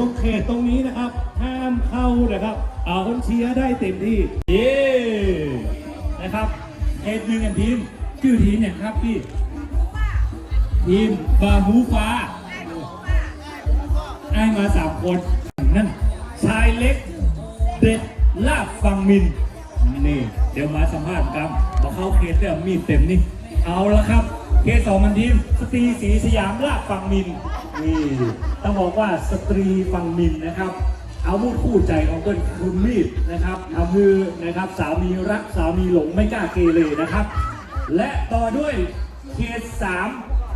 ตรงเขตตรงนี้นะครับ ห้ามเข้านะครับ เอาคนเชียร์ได้เต็มที่เย้นะครับเขตหนึ่งอันทีมชื่อทีมเนี่ยครับพี่ทีมบาฮูฟ้าไอ้มาสามคนนั่นชายเล็ก เด็ดลาบฟังมินนี่เดี๋ยวมาสัมภาษณ์กันบอกเข้าเขตเนี่ยมีเต็มนี่เอาละครับ เขตสองมันทีมสตรีสีสยามลาบฟังมินนี่ต้องบอกว่าสตรีฟังมินนะครับ เอามูดคู่ใจของเกินคือมีดนะครับเอามือนะครับสามีรักสามีหลงไม่กล้าเกเรนะครับ และต่อด้วยเขตสาม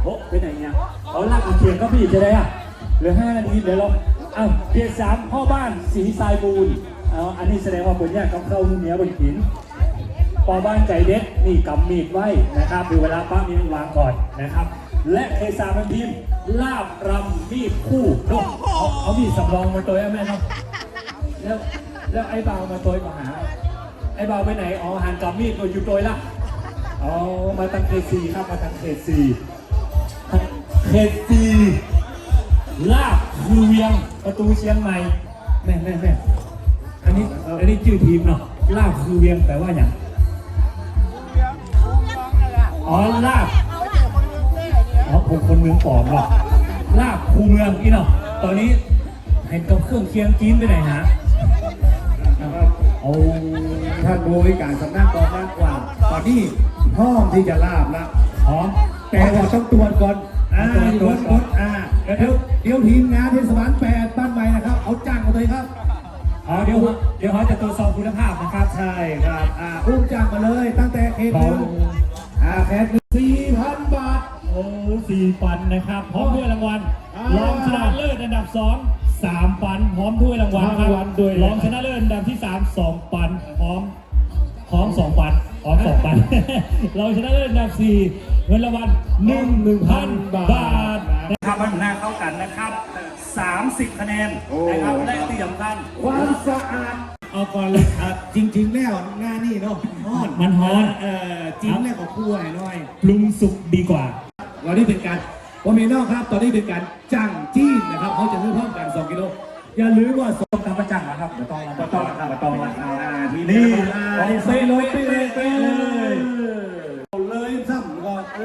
โอ้ไปไหนเนี่ยเอาลากเอาเทียงก็พี่จะได้อะเหลือห้านาทีเดี๋ยวเราอ้าวเขตสามพ่อบ้านสีทรายบูนเอาอันนี้แสดงว่าผลแยกกับเข้าเหนียวบนหิน ปอบ้านใจเด็ดนี่กำมีดไว้นะครับดูเวลาป้ามีวางก่อนนะครับ และเขตสามเป็นทีมลาบรำมีดคู่น่เอาเอามีดสำรองมาตัวแม่เนาะแล้วแล้วไอ้เบาวมาตัวมาหา ไอ้เบาวไปไหนอ๋อหันกับมีดตัวอยู่ตัวละอ๋อมาทางเขตสี่ครับมาทางเขตสี่เขตสี่ลาบคือเวียงประตูเชียงใหม่แม่แม่แม่อันนี้อันนี้ชื่อทีมเนาะลาบคือเวียงแปลว่าอย่าง อ๋อลาบอ๋อผมคนเมืองปอมหรอลาบคูเมืองอีเนาะตอนนี้เห็นกับเครื่องเคียงจีนไปไหนฮะเอาท่านบริการสำนักกองมากกว่าตอนนี้พร้อมที่จะลาบแล้วพร้อมแต่ว่าต้องตรวจก่อนอ่าตรวจตก่รอวนจอ่าเดี๋ยวเดี๋ยวทีมงานเทศบาลแปดบ้านใหม่นะครับ เอาจ้างมาเลยครับอ๋อเดี๋ยวเดี๋ยวเขาจะตรวจสอบคุณภาพนะครับ ใช่ครับ อ่าอุ้มจ้างมาเลย ตั้งแต่เขตหนึ่งอ่าเขตหนึ่งสี่พันบาท โอ้สี่ปันนะครับ พร้อมด้วยรางวัลอ่ารองชนะเลิศอันดับสองสามปัน พร้อมด้วยรางวัลครับรางวัลด้วย รองชนะเลิศอันดับที่สามสองปัน พร้อม พร้อมสองปันพร้อมสองปันรองชนะเลิศอันดับสี่เงินรางวัลหนึ่งหนึ่งพันบาทนะครับมันหน้าเข้ากันนะครับสามสิบคะแนนนะครับและที่สำคัญ ความสะอาด เอาก่อนเลยอะจริง ๆ แล้วหน้านี่เนาะฮ้อนมันฮ้อน เออจิ้มแล้วก็คั่วให้หน่อยปรุงสุกดีกว่า วันนี้เป็นการวันนี้นอกครับ ตอนนี้เป็นการจ้างจีนนะครับเขาจะซื้อเพิ่มกัน2กิโลอย่าลืมว่าสองต้องทำประจังนะครับเดี๋ยวต้องก็ต้องครับต้องอ่าทีนี่นี่เป๊ะเลยเป๊ะเลยเป๊ะเลยเอาเลยซ้ำก็เอ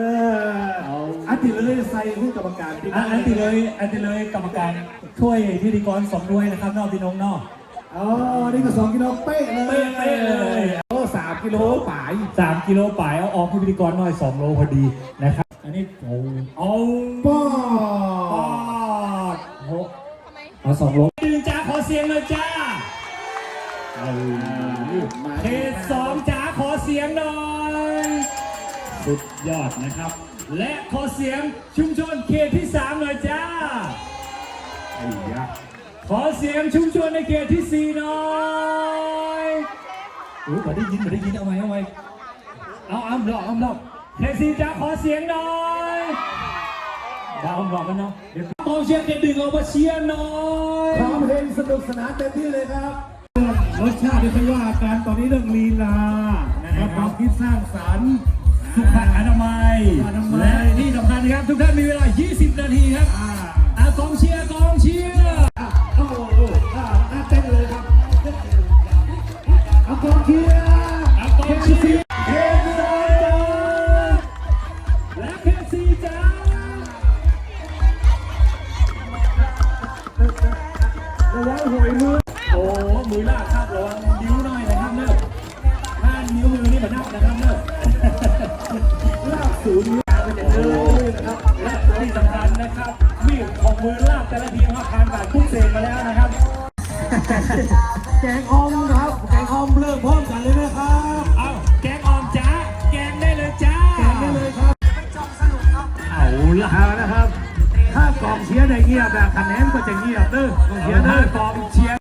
อเอาอันที่เลยใส่ผู้กรรมการที่ อันอันที่เลยอันที่เลยกรรมการช่วยพิธีกรสมด้วยนะครับนอกพี่น้องนอก อ๋อ นี่ก็สองกิโลเป๊ะเลยเป๊ะเป๊ะเลย โอ้สามกิโลป่ายสามกิโลป่ายเอาออกให้พิธีกรหน่อยสองโลพอดีนะครับ อันนี้โอ้เอาป้อปอดโหเอาสองโลหนึ่งจ้าขอเสียงเลยจ้ามาเขตสองจ้าขอเสียงหน่อยสุดยอดนะครับ และขอเสียงชุมชนเขตที่สามหน่อยจ้าไอ้ยะ ขอเสียงชุมชนในเขตที่สี่หน่อยโอ้ยมาได้ยินมาได้ยินเอาไว้เอาไว้เอาอ้ำรอกอ้ำรอกเขตสี่จ้าขอเสียงหน่อยดาวอ้ำรอกกันเนาะเดี๋ยวกองเชียร์เขตหนึ่งเอามาเชียร์หน่อยพร้อมเพลงสนุกสนานเต็มที่เลยครับรสชาติที่ว่าการตอนนี้เรื่องลีลานะครับความคิดสร้างสรรค์สุขอนามัยอนามัยและที่สำคัญนะครับทุกท่านมีเวลา20นา ระวังหวยมือ โอ้มือลากครับระวังนิ้วหน่อยนะครับเนอะถ้านิ้วมือนี่มันนับนะครับเนอะลากศูนย์นิ้วก็จะเดินนะครับและที่สำคัญนะครับมีดของมือลากแต่ละทีมว่าผ่านการทุกเซนมาแล้วนะครับแกงออมครับแกงออมเลิกพร้อมกันเลยนะครับเอาแกงออมจ้าแกงได้เลยจ้าแกงได้เลยครับเอาละเอานะครับ กองเชียร์ได้เงียบแบบคะแนนก็จะเงียบเด้อกองเชียร์ถ้าเด้อกองเชียร์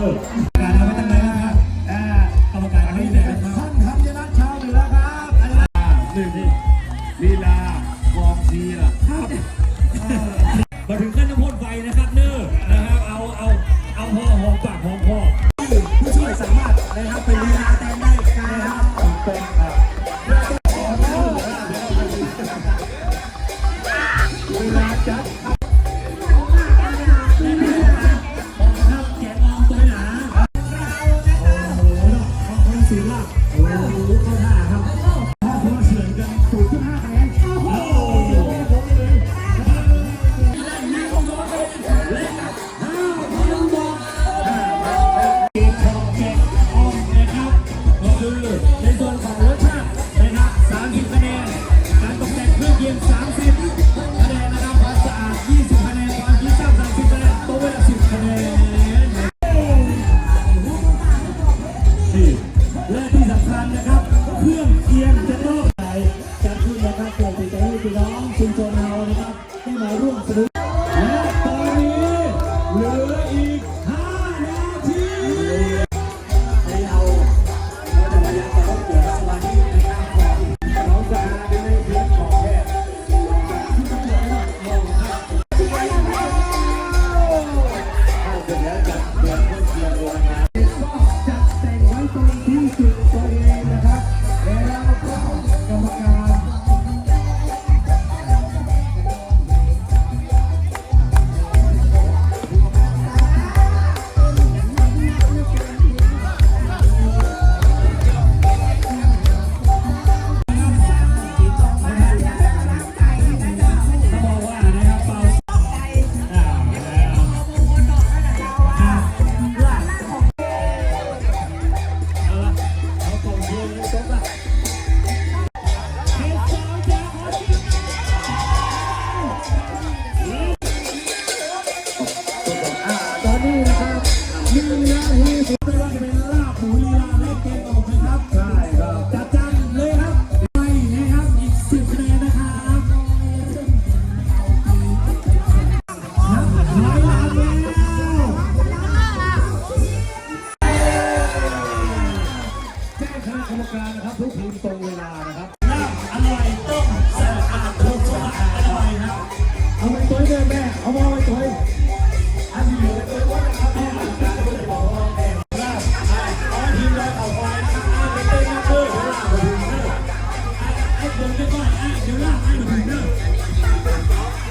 การเอาไว้ทางไนะครับอ่กรรมการให้แต่นะครับท่านครับนัทชาวเหนือครับอาจารย์หนึ่งลีลากองเชียครับมาถึงขั้นจะพ